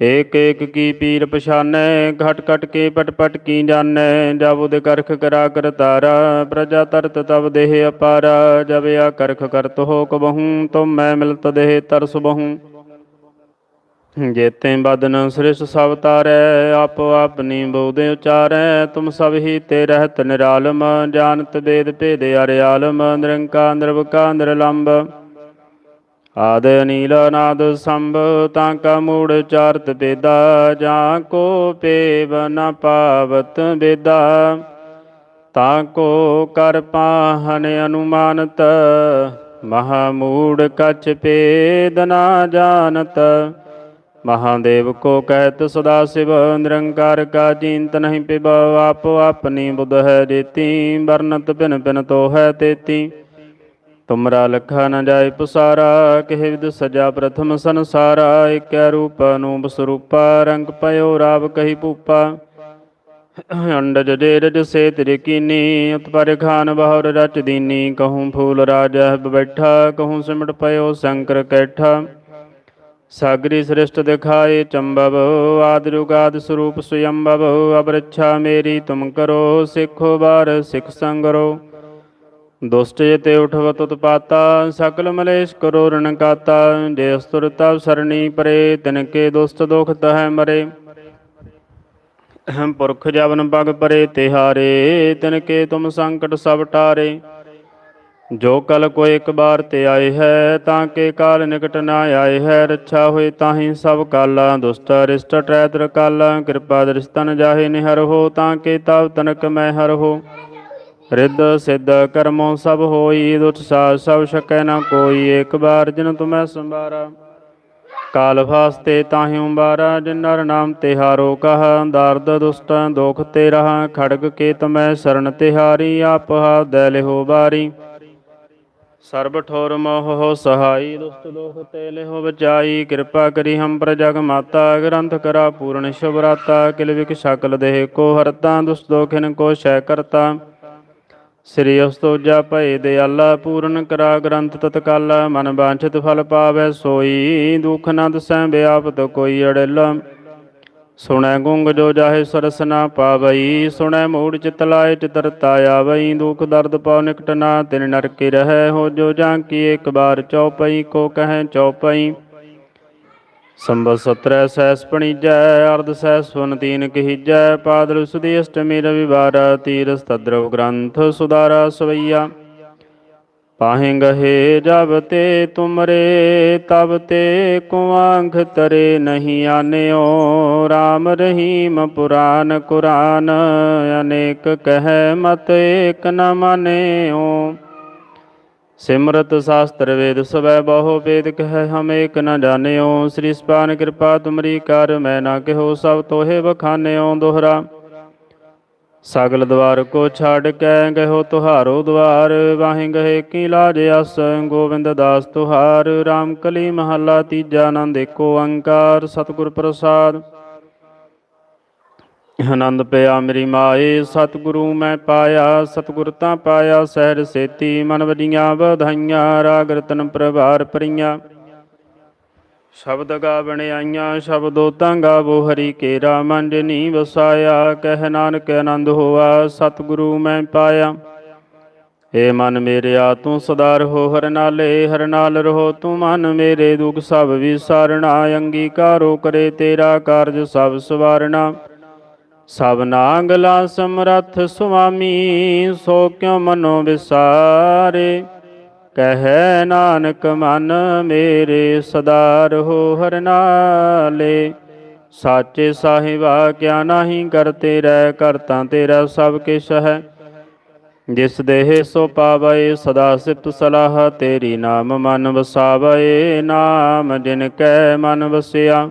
ਏਕ ਏਕ ਕੀ ਪੀਰ ਪਛਾਨੈ, ਘਟ ਘਟ ਕੇ ਪਟ ਪਟ ਕੀ ਜਾਣੈ, ਜਬ ਉਦ ਕਰਖ ਕਰਾ ਕਰ ਤਾਰਾ, ਪ੍ਰਜਾ ਤਰਤ ਤਬ ਦੇਹ ਅਪਾਰਾ, ਜਬ ਆ ਕਰਖ ਕਰਤ ਹੋ ਕਬਹੂ ਤੁਮ ਮੈਂ ਮਿਲਤ ਦੇਹ ਤਰਸ ਬਹੂ। ਜੇਤੇ ਬਦਨ ਸ੍ਰਿਸ਼ ਸਭ ਤਾਰੈ, ਆਪੋ ਆਪਨੀ ਬੋਦੇ ਉਚਾਰੈ, ਤੁਮ ਸਭ ਹੀ ਤੇ ਰਹਿਤ ਨਿਰਾਲਮ, ਜਾਣਤ ਵੇਦ ਭੇਦ ਅਰਿਆਲਮ ਨਿਰੰਕਾਰ ਨਿਰਵਕਾਰ ਨਿਰਲੰਭ ਆਦ ਅਨੀਲ ਨਾਦ ਸੰਭ ਤਾਂ ਕਾ ਮੂੜ ਚਾਰਤ ਬੇਦਾ, ਜਾਂ ਕੋ ਪੇਵ ਨ ਪਾਵਤ ਬੇਦਾ। ਤਾਂ ਕੋ ਕਰ ਪਾਹਨ ਅਨੁਮਾਨਤ ਮਹਾ ਮੂੜ ਕਛ ਪੇਦ ਨਾ ਜਾਣਤ। ਮਹਾਦੇਵ ਕੋ ਕਹਿਤ ਸਦਾ ਸਿਵ, ਨਿਰੰਕਾਰ ਕਾ ਚਿੰਤ ਨਹੀਂ ਪਿਬ ਆਪੋ ਆਪਣੀ ਬੁੱਧ ਹੈ ਜੇਤੀ ਵਰਨਤ ਪਿਨ ਭਿਨ ਤੋ ਹੈ ਤੇਤੀ। ਤੁਮਰਾ ਲਖਾ ਨ ਜਾਏ ਪਸਾਰਾ ਕਿਹ ਵਿਦ ਸਜਾ ਪ੍ਰਥਮ ਸੰਸਾਰਾ ਏਕੈ ਰੂਪ ਅਨੂਪ ਸਰੂਪਾ, ਰੰਗ ਪਇਓ ਰਾਵ ਕਹੀ ਭੂਪਾ। ਅੰਡਜ ਜੇਰਜ ਸੇ ਤੇਰੇ ਕੀਨੀ ਉਤਪਰ ਖਾਨ ਬਹੁਰ ਰਚ ਦੀਨੀ, ਕਹੂੰ ਫੂਲ ਰਾਜਹ ਬੈਠਾ, ਕਹੂੰ ਸਿਮਟ ਪਇਓ ਸ਼ੰਕਰ ਕੈਠਾ। ਸਾਗਰੀ ਸ੍ਰਿਸ਼ਟ ਦਿਖਾਏ ਚੰਬਵ, ਆਦ ਜੁਗਾਦ ਸਰੂਪ ਸੁਯੰਭਵ ਅਬਰਿਛਾ ਮੇਰੀ ਤੁਮ ਕਰੋ, ਸਿੱਖੋ ਬਾਰ ਸਿੱਖ ਸੰਗਰੋ। ਦੁਸ਼ਟ ਜਤੇ ਉਠਵਤ ਉਤਪਾਤਾ ਸਕਲ ਮਲੇਸ਼ ਕਰੋ ਰਣ ਕਾਤਾ, ਜੇ ਅਸਤੁਰ ਤਵ ਸਰਣੀ ਪਰੇ, ਤਿਨ ਕੇ ਦੁਸ਼ਟ ਦੁਖ ਤਹੈ ਮਰੇ। ਪੁਰਖ ਜਵਨ ਪਗ ਪਰੇ, ਤਿਹਾਰੇ, ਤਿਨ ਕੇ ਤੁਮ ਸੰਕਟ ਸਭ ਟਾਰੇ ਜੋ ਕਲ ਕੋ ਇੱਕ ਬਾਰ ਤੇ ਆਏ ਹੈ, ਤਾਂ ਕੇ ਕਾਲ ਨਿਕਟ ਨਾ ਆਏ ਹੈ। ਰੱਛਾ ਹੋਏ ਤਾਹੀ ਸਭ ਕਾਲਾ, ਦੁਸ਼ਟ ਰਿਸ਼ਟ ਟਰੈਤਰ ਕਾਲਾ, ਕਿਰਪਾ ਦ੍ਰਿਸ਼ਤਨ ਜਾਹੇ ਨਿਹਰ ਹੋ, ਤਾਂ ਕੇ ਤਵ ਤਨਕ ਮੈਂ ਹਰ ਹੋ। ਰਿੱਧ ਸਿੱਧ ਕਰਮੋ ਸਭ ਹੋਈ ਦੁੱਖ ਸਾਧ ਸਭ ਸਕੈ ਨਾ ਕੋਈ, ਇੱਕ ਬਾਰ ਜਿਨ ਤੁਮੈ ਸੰਭਾਰਾ। ਕਾਲ ਫਾਸਤੇ ਤਾਹਿ ਉਬਾਰਾ ਜਿਨ ਨਰ ਨਾਮ ਤਿਹਾਰੋ ਕਹ ਦਰਦ ਦੁਸ਼ਟ ਦੁਖ ਤੇ ਰਹਾ ਖੜਗ ਕੇ ਤਮੈ ਸਰਣ ਤਿਹਾਰੀ, ਆਪ ਹਾ ਦੈ ਲਿਹੋ ਬਾਰੀ। ਸਰਬ ਠੋਰ ਮੋਹ ਹੋ ਸਹਾਈ, ਦੁਸ਼ਟ ਦੋਖ ਤੇ ਲਿਹੋ ਬਚਾਈ। ਕਿਰਪਾ ਕਰੀ ਹਮ ਪ੍ਰਜਗ ਮਾਤਾ, ਗ੍ਰੰਥ ਕਰਾ ਪੂਰਨ ਸ਼ੁਭਰਾਤਾ ਕਿਲ ਵਿਕ ਸਕਲ ਦੇਹ ਕੋ ਹਰਤਾ, ਦੁਸ਼ਟ ਦੋਖਿਨ ਕੋ ਸ਼ੈ ਕਰਤਾ। ਸ੍ਰੀ ਅਸਤੋਜਾ ਭਏ ਦਿਆਲਾ, ਪੂਰਨ ਕਰਾ ਗ੍ਰੰਥ ਤਤਕਾਲ, ਮਨ ਬਾਂਛਿਤ ਫਲ ਪਾਵੈ ਸੋਈ, ਦੁਖ ਨਾ ਦਸੈ ਬਿਆਪਤ ਕੋਈ ਅੜਿਲ। ਸੁਣੈ ਗੁੰਗ ਜੋ ਜਾਹੇ ਸਰਸ ਨਾ ਪਾਵਈ, ਸੁਣੈ ਮੂੜ ਚਿਤ ਲਾਏ ਚਿਤਰਤਾ ਆਵਈ, ਦੁਖ ਦਰਦ ਪਉ ਨਿਕਟ ਨਾ ਤਿਨ ਨਰਕੇ ਰਹੈ, ਹੋ ਜੋ ਜਾਂ ਕੀ ਇੱਕ ਬਾਰ ਚਉਪਈ, ਕੋ ਕਹੈ ਚਉਪਈ। ਸੰਬਤ ਸਤਰੈ ਸੈਸ ਪਣੀਜੈ, ਅਰਧ ਸੈਸ ਸੁਨ ਤੀਨ ਕਹੀਜੈ, ਪਾਦਲ ਸੁਦੀ ਅਸ਼ਟਮੀ ਰਵਿਵਾਰ ਤੀਰਸ ਤਦਰਵ ਗ੍ਰੰਥ ਸੁਦਾਰਾ ਸਵਈਆ। ਪਾਹੇ ਗਹੇ ਜਬ ਤੇ ਤੁਮਰੇ, ਤਬ ਤੇ ਕੁਆਂਖ ਤਰੇ ਨਹੀਂ ਆਨਿਓ। RAM ਰਹੀਮ ਪੁਰਾਨ ਕੁਰਾਨ, ਅਨੇਕ ਕਹਿ ਮਤ ਏਕ ਨ ਮਾਨਿਓ। ਸਿਮਰਤ ਸ਼ਾਸਤਰ ਵੇਦ ਸਵੈ ਬਹੁ ਵੇਦ ਕਹਿ ਹਮ ਏਕ ਨ ਜਾਣਿਓ। ਸ੍ਰੀ ਸਪਾਨ ਕਿਰਪਾ ਤੁਮਰੀ ਕਰ, ਮੈਂ ਨਾ ਕਹੋ ਸਭ ਤੋਹੇ ਬਖਾਨਿਓ ਦੋਹਰਾ। ਸਗਲ ਦਵਾਰ ਕੋ ਛਾੜ ਕੈ ਗਇਓ ਤੁਹਾਰੋ ਦਵਾਰ। ਵਾਹੇ ਗਏ ਕੀ ਲਾਜ ਅਸ, ਗੋਬਿੰਦ ਦਾਸ ਤੁਹਾਰ। RAM ਕਲੀ ਮਹੱਲਾ ਤੀਜਾ ਆਨੰਦ ਏਕੋ ਅੰਕਾਰ, ਸਤਿਗੁਰ ਪ੍ਰਸਾਦ। ਆਨੰਦ ਪਿਆ ਮੇਰੀ ਮਾਏ, ਸਤਿਗੁਰੂ ਮੈਂ ਪਾਇਆ, ਸਤਿਗੁਰ ਤਾਂ ਪਾਇਆ ਸਹਿਰ ਸੇਤੀ ਮਨ ਵਜੀਆਂ ਵਧਾਈਆਂ, ਰਾਗ ਰਤਨ ਪ੍ਰਭਾਰ ਪਰੀਆਂ ਸ਼ਬਦ ਗਾਵਣ ਆਈਆਂ ਸ਼ਬਦੋ ਤਾਂ ਗਾਵੋ ਹਰੀ ਕੇਰਾ ਮਨ ਜਿਨੀ ਵਸਾਇਆ ਕਹਿ ਨਾਨਕ ਆਨੰਦ ਹੋਆ, ਸਤਿਗੁਰੂ ਮੈਂ ਪਾਇਆ। ਏ ਮਨ ਮੇਰਿਆ, ਤੂੰ ਸਦਾ ਰਹੋ ਹਰ ਨਾਲੇ, ਹਰ ਨਾਲ ਰਹੋ ਤੂੰ ਮਨ ਮੇਰੇ ਦੁਖ ਸਭ ਵਿਸਾਰਣਾ, ਅੰਗੀਕਾਰੋ ਕਰੇ ਤੇਰਾ ਕਾਰਜ ਸਭ ਸਵਾਰਣਾ। ਸਭ ਨਾਗਲਾ ਸਮਰੱਥ ਸੁਆਮੀ, ਸੋ ਕਿਉ ਮਨੋ ਵਿਸਾਰੇ? ਕਹੈ ਨਾਨਕ, ਮਨ ਮੇਰੇ ਸਦਾ ਰਹੋ ਹਰ ਨਾਲੇ। ਸਾਚੇ ਸਾਹਿਬਾ ਕਿਆ ਨਾਹੀ ਕਰਤੇ ਰਹਿ ਕਰਤਾ ਤੇਰਾ ਸਭ ਕਿਛ ਹੈ। ਜਿਸ ਦੇਹ ਸੋ ਪਾਵੈ, ਸਦਾ ਸਿਫਤ ਸਲਾਹ ਤੇਰੀ ਨਾਮ ਮਨ ਵਸਾਵੈ। ਨਾਮ ਜਿਨ ਕੈ ਮਨ ਵਸਿਆ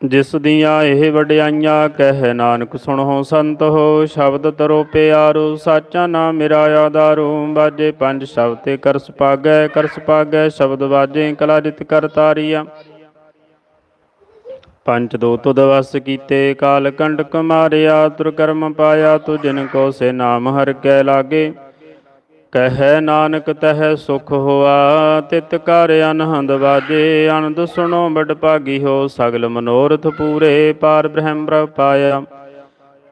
ਜਿਸ ਦੀਆਂ ਇਹ ਵਡਿਆਈਆਂ ਕਹਿ ਨਾਨਕ ਸੁਣੋ ਸੰਤ ਹੋ, ਸ਼ਬਦ ਤਰੋ ਪਿਆਰੋ, ਸਾਚਾ ਨਾਮ ਮੇਰਾ ਆਧਾਰੋ ਬਾਜੇ ਪੰਜ ਸ਼ਬਦ ਤੇ ਕਰਸ ਪਾਗੈ ਕਰਸ ਪਾਗੈ ਸ਼ਬਦ ਬਾਜੇ ਕਲਾ ਜਿਤ ਕਰ ਤਾਰੀਆ। ਪੰਚ ਦੋ ਤੁਧ ਵਸ ਕੀਤੇ, ਕਾਲ ਕੰਡਕ ਮਾਰਿਆ, ਤੁਰ ਕਰਮ ਪਾਇਆ, ਤੁ ਜਿਨ ਕੋ ਸੇ ਨਾਮ ਹਰ ਕੈ ਲਾਗੇ। ਕਹਿ ਨਾਨਕ ਤਹਿ ਸੁਖ ਹੋਆ, ਤਿਤ ਕਰ ਅਨਹੰਦ ਵਾਜੇ, ਆਨੰਦ ਸੁਣੋ ਬੜ ਭਾਗੀ ਹੋ, ਸਗਲ ਮਨੋਰਥ ਪੂਰੇ, ਪਾਰ ਬ੍ਰਹਮ ਪ੍ਰਭ ਪਾਇਆ।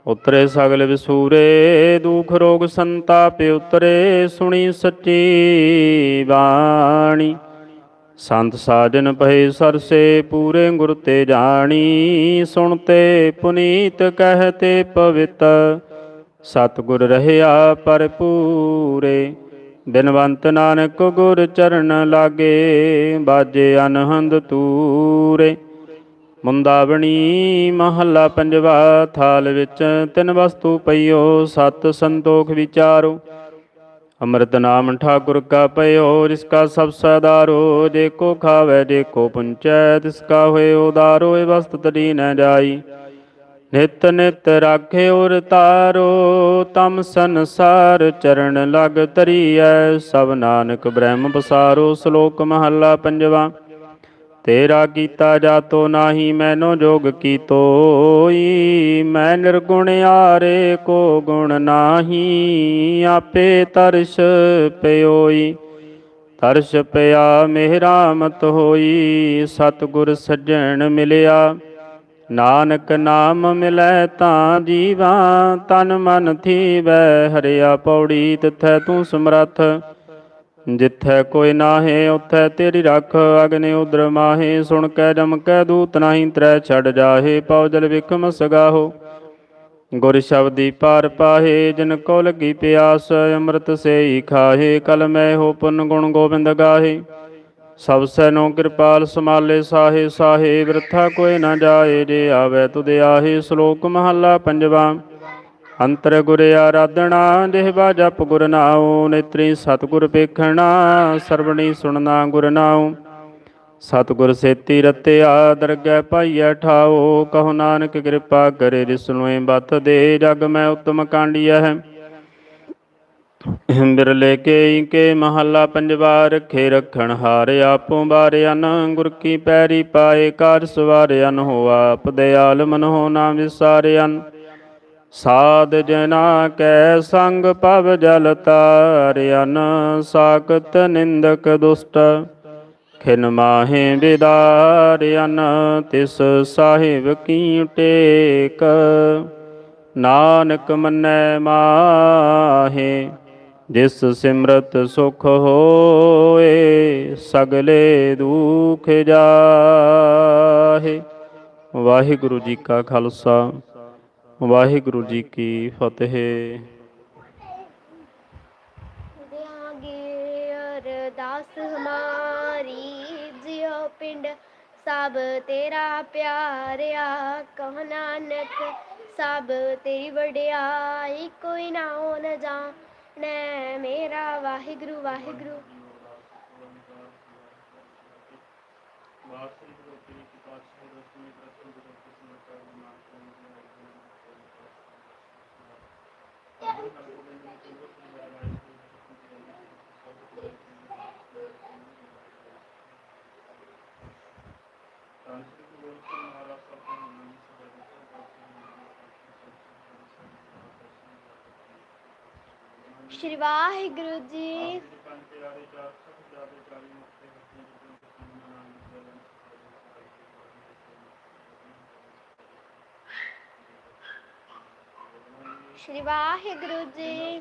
ਉਤਰੇ ਸਗਲ ਵਿਸੂਰੇ, ਦੁਖ ਰੋਗ ਸੰਤਾਪ ਉਤਰੇ, ਸੁਣੀ ਸੱਚੀ ਬਾਣੀ। ਸੰਤ ਸਾਜਨ ਭਏ ਸਰਸੇ, ਪੂਰੇ ਗੁਰ ਤੇ ਜਾਣੀ ਸੁਣਤੇ ਪੁਨੀਤ ਕਹਤੇ ਪਵਿੱਤਰ ਸਤਿਗੁਰ ਰਹਿਆ ਪਰਪੂਰੇ ਬਿਨਵੰਤ ਨਾਨਕ ਗੁਰ ਚਰਨ ਲਾਗੇ, ਬਾਜੇ ਅਨਹੰਦ ਤੂਰੇ। ਮੁੰਦਾਵਣੀ ਮਹੱਲਾ ਪੰਜਵਾ, ਥਾਲ ਵਿੱਚ ਤਿੰਨ ਵਸਤੂ ਪਈਓ, ਸਤ ਸੰਤੋਖ ਵਿਚਾਰੋ। ਅੰਮ੍ਰਿਤ ਨਾਮ ਠਾਕੁਰ ਕਾ ਪਇਓ, ਜਿਸ ਕਾ ਸਭ ਸਦਾਰੋ, ਜੇ ਕੋ ਖਾਵੇ, ਜੇ ਕੋ ਪੁੰਚੈ, ਤਿਸ ਕਾ ਹੋਏ ਉਦਾਰੋ, ਇਹ ਵਸਤ ਤੜੀ ਨ ਜਾਈ। ਨਿਤ ਨਿਤ ਰਾਖੇ ਉਰ ਤਾਰੋ, ਤਮ ਸੰਸਾਰ ਚਰਨ ਲਗ ਤਰੀਐ ਸਭ ਨਾਨਕ ਬ੍ਰਹਮ ਪਸਾਰੋ, ਸ਼ਲੋਕ ਮਹੱਲਾ ਪੰਜਵਾ। ਤੇਰਾ ਕੀਤਾ ਜਾਤੋ ਨਾਹੀ, ਮੈਨੋ ਜੋਗ ਕੀਤੋਈ। ਮੈਂ ਨਿਰਗੁਣ ਆਰੇ ਕੋ ਗੁਣ ਨਾਹੀ, ਆਪੇ ਤਰਸ ਪਿਓਈ। ਤਰਸ ਪਿਆ ਮੇਰਾ ਮਤ ਹੋਈ, ਸਤਿਗੁਰ ਸੱਜਣ ਮਿਲਿਆ। ਨਾਨਕ ਨਾਮ ਮਿਲੈ ਤਾਂ ਜੀਵਾ, ਤਨ ਮਨ ਥੀਵੈ, ਹਰਿਆ ਪੌੜੀ ਤਿਥੈ ਤੂੰ ਸਮਰੱਥ। ਜਿੱਥੈ ਕੋਈ ਨਾਹੇ, ਉਥੈ ਤੇਰੀ ਰੱਖ, ਅਗਨੇ ਉਦਰ ਮਾਹੇ, ਸੁਣ ਕੈ ਜਮ ਕੈ ਦੂਤ ਨਾਹੀ, ਤਰੈ ਛੜ ਜਾਹੇ, ਪਉ ਜਲ ਵਿਖਮ ਸਗਾਹੋ। ਗੁਰ ਸ਼ਬਦੀ ਪਾਰ ਪਾਹੇ, ਜਿਨ ਕੋ ਲੱਗੀ ਪਿਆਸ, ਅੰਮ੍ਰਿਤ ਸੇਈ ਖਾਹੇ ਕਲ ਮੈਂ ਹੋ ਪੁੰਨ ਗੁਣ ਗੋਬਿੰਦ ਗਾਹੇ। ਸਭ ਸੈਨੋ ਕਿਰਪਾਲ ਸਮਾਲੇ ਸਾਹੇ ਸਾਹੇ, ਬਿਰਥਾ ਕੋਈ ਨਾ ਜਾਏ ਜੇ ਆਵੇ ਤੁਧ ਆਹੇ। ਸ਼ਲੋਕ ਮਹੱਲਾ ਪੰਜਵਾ, ਅੰਤਰ ਗੁਰ ਆਰਾਧਣਾ ਜਿਹਵਾ ਜਪ ਗੁਰ ਨਾਉ, ਨੇਤਰੀ ਸਤਿਗੁਰ ਪੇਖਣਾ ਸਰਵਣੀ ਸੁਣਨਾ ਗੁਰ ਨਾਉ। ਸਤਿਗੁਰ ਸੇਤੀ ਰਤਿਆ ਦਰਗਹਿ ਪਾਈਐ ਠਾਓ ਕਹੋ ਨਾਨਕ ਕਿਰਪਾ ਕਰੇ ਰਿਸਨੋਏ ਬਤ ਦੇ, ਜਗ ਮੈਂ ਉਤਮ ਕਾਂਡੀਐ। ਹੈ ਬਿਰਲੇ ਕੇ ਕੇ ਮਹੱਲਾ ਪੰਜਵਾ ਰਖੇ ਰਖਣ ਹਾਰ ਆਪੋ ਬਾਰਿਆਨ ਗੁਰ ਕੀ ਪੈਰੀ ਪਾਏ ਕਾਰ ਸਵਾਰਿਆਨ ਹੋ ਆਪ ਦਿਆਲ ਮਨ ਹੋ ਨਾ ਵਿਸਾਰਿਆਨ ਸਾਧ ਜਨਾ ਕੈ ਸੰਗ ਪਵ ਜਲ ਤਾਰਿਆਨ ਸਾਖਤ ਨਿੰਦਕ ਦੁਸ਼ਟ। ਖਿਨ ਮਾਹੇ ਵਿਦਾਰਿਆਨ ਤਿਸ ਸਾਹਿਬ ਕੀ ਟੇਕ। ਨਾਨਕ ਮੰਨੈ ਮਾਹੇ ਜਿਸ ਸਿਮਰਤ ਸੁਖ ਹੋਏ, ਸਗਲੇ ਦੁਖ ਜਾਹੇ। ਵਾਹਿਗੁਰੂ ਜੀ ਕਾ ਖਾਲਸਾ, ਵਾਹਿਗੁਰੂ ਜੀ ਕੀ ਫਤਿਹ। ਅਰਦਾਸ ਹਮਾਰੀ, ਜਿਉ ਪਿੰਡ ਸਭ ਤੇਰਾ ਪਿਆਰਿਆ, ਕਹ ਨਾਨਕ ਸਭ ਤੇਰੀ ਵਡਿਆਈ, ਕੋਈ ਨਾ ਹੋ ਨ ਨੈ ਮੇਰਾ ਵਾਹਿਗੁਰੂ ਵਾਹਿਗੁਰੂ। ਸ਼੍ਰੀ ਸ਼੍ਰੀ ਵਾਹਿਗੁਰੂ ਜੀ। ਸ਼੍ਰੀ ਵਾਹਿਗੁਰੂ ਜੀ।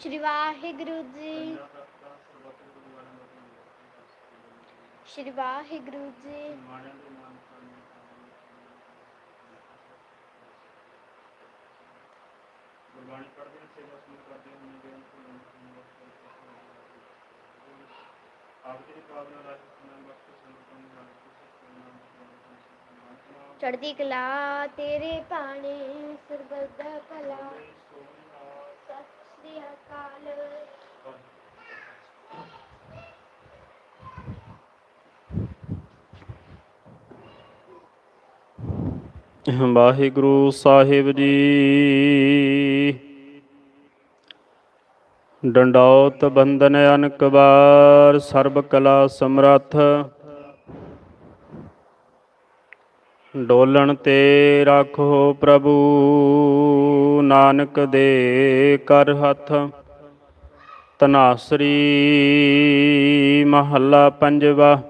ਸ਼੍ਰੀ ਵਾਹਿਗੁਰੂ ਜੀ। ਗੁਰਬਾਣੀ ਪੜ੍ਹਦੇ ਹਾਂ ਸੇਵਾ ਸੁਣ ਕਰਦੇ ਹਾਂ ਨਿਵੇਦਨ ਆਪ ਜੀ ਦੀ ਪਾਵਨ ਰਾਜ ਸੁਣਨ ਬਖਸ਼ ਸੰਤਨ ਨਾਲ ਚੜ੍ਹਦੀ ਕਲਾ ਤੇਰੇ ਭਾਣੇ ਸਰਬਤ ਦਾ ਭਲਾ ਸਤਿ ਸ੍ਰੀ ਅਕਾਲ ਵਾਹਿਗੁਰੂ ਸਾਹਿਬ ਜੀ। ਡੰਡੌਤ ਬੰਦਨ ਅਨਕ ਬਾਰ ਸਰਬ ਕਲਾ ਸਮਰੱਥ। ਡੋਲਣ ਤੇ ਰੱਖੋ ਪ੍ਰਭੂ, ਨਾਨਕ ਦੇ ਕਰ ਹੱਥ। ਤਨਾਸਰੀ ਮਹੱਲਾ ਪੰਜਵਾ।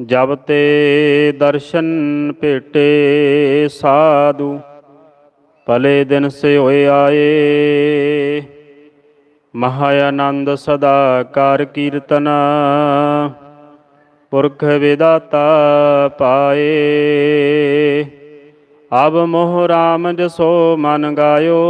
ਜਬ ਤੇ ਦਰਸ਼ਨ ਭੇਟੇ ਸਾਧੂ, ਭਲੇ ਦਿਨ ਸੇ ਹੋਏ ਆਏ। ਮਹਾ ਆਨੰਦ ਸਦਾ ਕਰ ਕੀਰਤਨ, ਪੁਰਖ ਵਿਦਾਤਾ ਪਾਏ। ਅਬ ਮੋਹ ਰਾਮ ਜਸੋ ਮਨ ਗਾਇਓ।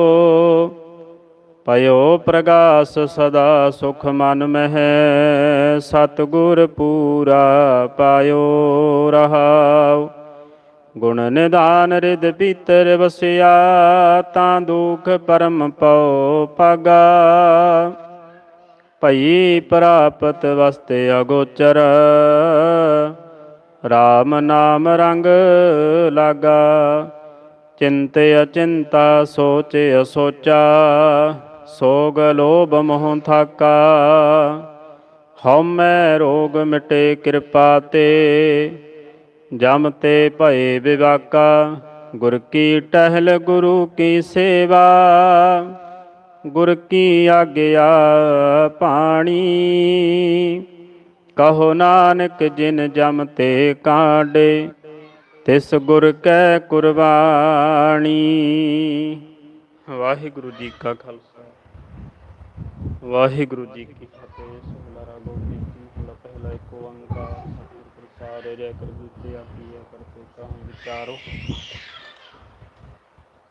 ਪਇਓ ਪ੍ਰਗਾਸ ਸਦਾ ਸੁਖ ਮਨ ਮਹਿ, ਸਤਿਗੁਰ ਪੂਰਾ ਪਾਇਓ ਰਹਾਉ। ਗੁਣ ਨਿਦਾਨ ਰਿਦ ਭੀਤਰ ਵਸਿਆ, ਤਾਂ ਦੁਖ ਪਰਮ ਪਉ ਪਾਗਾ ਭਈ ਪ੍ਰਾਪਤ ਵਸਤੇ ਅਗੋਚਰ RAM ਨਾਮ ਰੰਗ ਲਾਗਾ। ਚਿੰਤ ਅਚਿੰਤਾ ਸੋਚ ਅਸੋਚਾ ਸੋਗ ਲੋਭ ਮੋਹ ਥਾਕਾ, ਹਉਮੈ ਰੋਗ ਮਿਟੇ ਕਿਰਪਾ ਤੇ, ਜਮ ਤੇ ਭਏ ਵਿਵਾਕਾ, ਗੁਰ ਕੀ ਟਹਿਲ ਗੁਰੂ ਕੀ ਸੇਵਾ, ਗੁਰ ਕੀ ਆਗਿਆ ਪਾਣੀ। ਕਹੋ ਨਾਨਕ ਜਿਨ ਜਮ ਤੇ ਕਾਂਡੇ, ਤਿਸ ਗੁਰ ਕੈ ਕੁਰਬਾਨੀ ਵਾਹਿਗੁਰੂ ਜੀ ਕਾ ਖਾਲਸਾ। ਵਾਹਿਗੁਰੂ ਜੀ ਕੀ ਫਤਿਹ ਸੁਨਾਰਾ ਗੋਬਿੰਦ ਜੀ ਮਹਲਾ ਪਹਿਲਾ ਇੱਕ ਓੰਕਾਰ ਸਤਿਗੁਰ ਪ੍ਰਸਾਦਿ ਜੈ ਕਰ ਦੂਜੇ ਆਪੀਆ ਕਰਤੇ ਕਹੂੰ ਵਿਚਾਰੋ।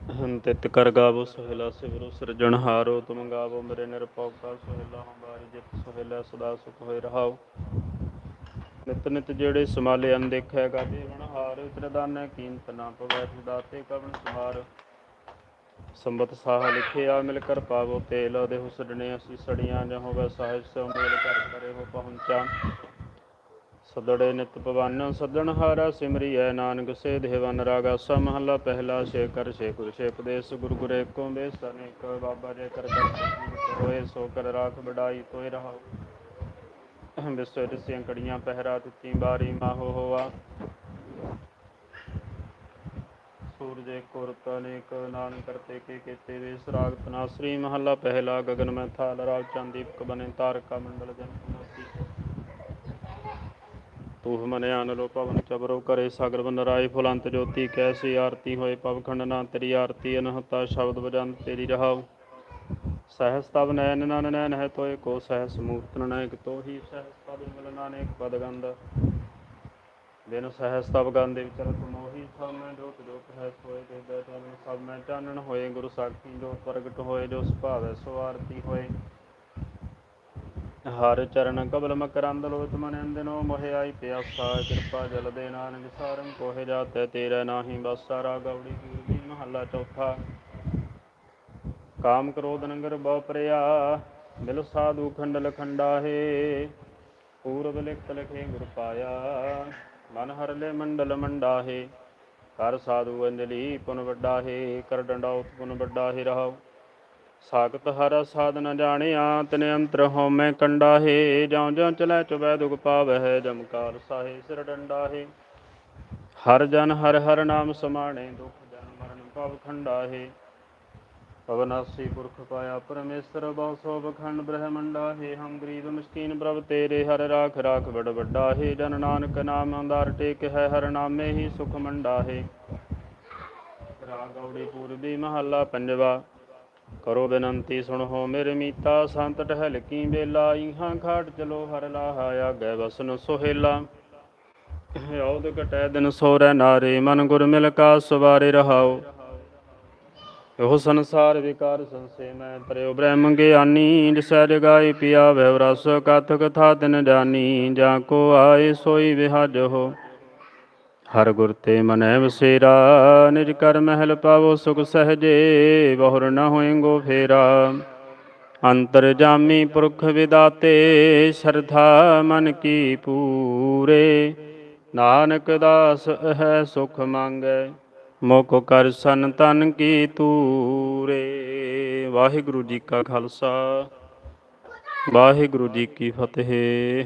ਹੰਤਿਤ ਕਰ ਗਾਵੋ ਸੋਹਿਲਾ ਸਿਵਰੋ ਸਿਰਜਣਹਾਰੋ ਤੁਮ ਗਾਵੋ ਮੇਰੇ ਨਿਰਭਉ ਕਾ ਸੋਹਿਲਾ ਹਮਾਰੀ ਜਿਤ ਸੋਹਿਲਾ ਸਦਾ ਸੁਖ ਹੋਇ ਰਹਾਓ। ਨਿਤ ਨਿਤ ਜਿਹੜੇ ਸਮਾਲੇ ਅਨਦੇਖੈ ਗਾ ਜੀਵਨ ਹਾਰ ਤ੍ਰਦਾਨੈ ਕੀਮਤ ਨਾ ਪਵੈ ਦਾਤੇ ਕਵਣ ਸੁਮਾਰ ਸੰਬਤ ਸਾਹ ਲਿਖਿਆ ਮਿਲ ਕਰ ਪਾਵੋ ਤੇਲ ਦੇ ਹੁਸੜਨੇ ਅਸੀਂ ਸੜੀਆਂ, ਜਾਂ ਹੋਵੇ ਸਾਹਿਬ ਸੋ ਮੇਲ ਘਰ ਕਰੇ ਹੋ ਪਹੁੰਚਾ। ਸਦੜੇ ਨਿਤ ਪਵਨ ਸੱਜਣ ਹਾਰਾ ਸਿਮਰੀਐ ਨਾਨਕ ਸੇ ਦੇਵਨ ਰਾਗਾ, ਸਾ ਮਹੱਲਾ ਪਹਿਲਾ ਛੇ ਕਰ ਛੇ ਗੁਰ ਛੇ ਉਪਦੇਸ, ਗੁਰ ਗੁਰੇ ਕੋ ਬੇਸ ਅਨੇਕ ਬਾਬਾ ਜੇ ਕਰ ਕਰ ਹੋਏ ਸੋ ਕਰ ਰਾਖ ਬੜਾਈ ਤੋਇ ਰਹਾਓ। ਵਿਸਵੇ ਦਸੀਆਂ ਕੜੀਆਂ ਪਹਿਰਾ ਦਿੱਤੀ, ਬਾਰੀ ਮਾਹੋ ਹੋਆ। ਸੂਰਜੇ ਕੁਰਤ ਅਨੇਕ ਨਾਨ ਕਰਤੇ ਕੇ ਕੀਤੇ ਵੇ ਸਰਾਗ ਤਨਾ ਮਹੱਲਾ ਪਹਿਲਾ ਗਗਨ ਮੈਂ ਥਾਲ ਰਾਵ ਚੰਦੀਪਕ ਬਨੇ ਤਾਰਕਾ ਮੰਡਲ ਜਨ ਤੂਹ ਮਨ ਆਨਲੋ ਪਵਨ ਚਬਰੋ ਕਰੇ ਸਾਗਰ ਬਨ ਰਾਏ ਫੁਲੰਤ ਜੋਤੀ, ਕੈਸੀ ਆਰਤੀ ਹੋਏ ਪਵਖੰਡ ਨਾ ਤੇਰੀ ਆਰਤੀ, ਅਨਹਤਾ ਸ਼ਬਦ ਬਜੰਤ ਤੇਰੀ ਰਹਾਉ। ਸਹਸ ਤਬ ਨੈਨ ਨਨ ਨੈਨ ਹੈ ਤੋਏ ਕੋ, ਸਹਸ ਮੂਰਤ ਨੈਕ ਤੋਹੀ, ਸਹਸ ਤਬ ਮਿਲ ਨਾਨਕ ਪਦ ਦਿਨ ਬਿਨ ਸਹਸ ਤਬ ਗੰਧ ਵਿਚਰਤ ਮੋਹੀ, ਸਭ ਮੈਂ ਜੋਤ ਜੋਤ ਹੈ ਸੋਏ ਦੇ ਬੈਠਨ ਸਭ ਮੈਂ ਚਾਨਣ ਹੋਏ, ਗੁਰੂ ਸਾਖੀ ਜੋ ਪ੍ਰਗਟ ਹੋਏ, ਜੋ ਸੁਭਾਵੈ ਸੋ ਆਰਤੀ ਹੋਏ। ਹਰ ਚਰਨ ਕਬਲ ਮਕਰੰਦ ਲੋਚ ਮਨ ਅੰਦਨੋ, ਮੋਹਿ ਆਈ ਪਿਆਸਾ, ਕਿਰਪਾ ਜਲ ਦੇ ਨਾਨਕ ਸਾਰੰ ਕੋਹਿ ਜਾਤੈ, ਤੇਰਾ ਨਾਹੀ ਬਸ ਸਾਰਾ ਗੌੜੀ ਪੂਰਬੀ ਮਹੱਲਾ ਚੌਥਾ। ਕਾਮ ਕ੍ਰੋਧ ਨੰਗਰ ਬਹੁ ਪਰਿਆ ਮਿਲ ਸਾਧੂ ਖੰਡਲ ਖੰਡਾਹੇ, ਪੂਰਬ ਲਿਖਤ ਲਿਖੇ ਗੁਰ ਪਾਇਆ। ਮਨ ਹਰ ਲੈ ਮੰਡਲ ਮੰਡਾਹੇ, ਕਰ ਸਾਧੂ ਅੰਜਲੀ ਪੁਨ ਵੱਡਾਹੇ, ਕਰ ਡੰਡਾਉਤ ਪੁਨ ਵੱਡਾਹੇ ਰਹਾਉ। ਸਾਖਤ ਹਰ ਸਾਧ ਨ ਜਾਣਿਆ, ਤਨ ਅੰਤਰ ਹਉਮੈ ਕੰਡਾਹੇ ਜਾਂ ਜਾਂ ਚਲੈ ਚੁਬੈ ਦੁਖ ਪਾਵਹਿ ਜਮਕਾਰ ਸਾਹੇ ਸਿਰ ਡੰਡਾਹੇ। ਹਰ ਜਨ ਹਰ ਹਰ ਨਾਮ ਸਮਾਣੇ, ਦੁਖ ਜਨ ਮਰਨ ਭਵ ਖੰਡਾਹੇ। ਪਵਨਾਸੀ ਪੁਰਖ ਪਾਇਆ ਪਰਮੇਸ਼ਰ ਬਹੁ ਸੋਭ ਖੰਡ ਬ੍ਰਹਮੰਡਾ, ਹੈ ਹਮ ਗਰੀਬ ਮਸਕੀਨ ਪ੍ਰਭ ਤੇਰੇ ਹਰ ਰਾਖ ਰਾਖ ਬੜ ਵੱਡਾ, ਹੈ ਜਨ ਨਾਨਕ ਨਾਮ ਅੰਦਾਰ ਟੇਕ ਹੈ ਹਰ ਨਾਮੇ ਹੀ ਸੁਖ ਮੰਡਾ, ਹੈ। ਰਾਗ ਗੌੜੀ ਪੂਰਬੀ ਮਹੱਲਾ ਪੰਜਵਾ, ਕਰੋ ਬੇਨੰਤੀ ਸੁਣੋ ਮੇਰੇ ਮੀਤਾ, ਸੰਤ ਟਹਿਲ ਕੀ ਬੇਲਾ ਇਹਾਂ ਖਾਟ ਚਲੋ ਹਰ ਲਾਹਾ ਆਗੈ ਬਸਨ ਸੁਹੇਲਾ। ਔਦ ਕਟੈ ਦਿਨ ਸੋਰੈ ਨਾਰੇ, ਮਨ ਗੁਰ ਮਿਲ ਕਾ ਸਵਾਰੇ ਰਹਾਓ। ਉਹ ਸੰਸਾਰ ਵਿਕਾਰ ਸੰਸੇ ਮੈਂ ਪਰਿਓ ਬ੍ਰਹਮ ਗਿਆਨੀ ਜਿਸੈ ਜਗਾਈ ਪਿਆ ਵੈ ਰਸ ਕਥ ਕਥਾ ਤਿਨ ਜਾਨੀ, ਜਾਂ ਕੋ ਆਏ ਸੋਈ ਵਿਹਜ ਹੋ। ਹਰ ਗੁਰ ਤੇ ਮਨੈ ਵਸੇਰਾ, ਨਿਜ ਕਰ ਮਹਿਲ ਪਾਵੋ ਸੁਖ ਸਹਜੇ, ਬਹੁਰ ਨ ਹੋਏਗੋ ਫੇਰਾ। ਅੰਤਰ ਜਾਮੀ ਪੁਰਖ ਵਿਦਾਤੇ, ਸ਼ਰਧਾ ਮਨ ਕੀ ਪੂਰੇ। ਨਾਨਕ ਦਾਸ ਹੈ ਸੁਖ ਮੰਗੈ। ਮੁਖ ਕਰ ਸਨ ਤਨ ਕੀ ਤੂਰੇ ਵਾਹਿਗੁਰੂ ਜੀ ਕਾ ਖਾਲਸਾ। ਵਾਹਿਗੁਰੂ ਜੀ ਕੀ ਫਤਿਹ।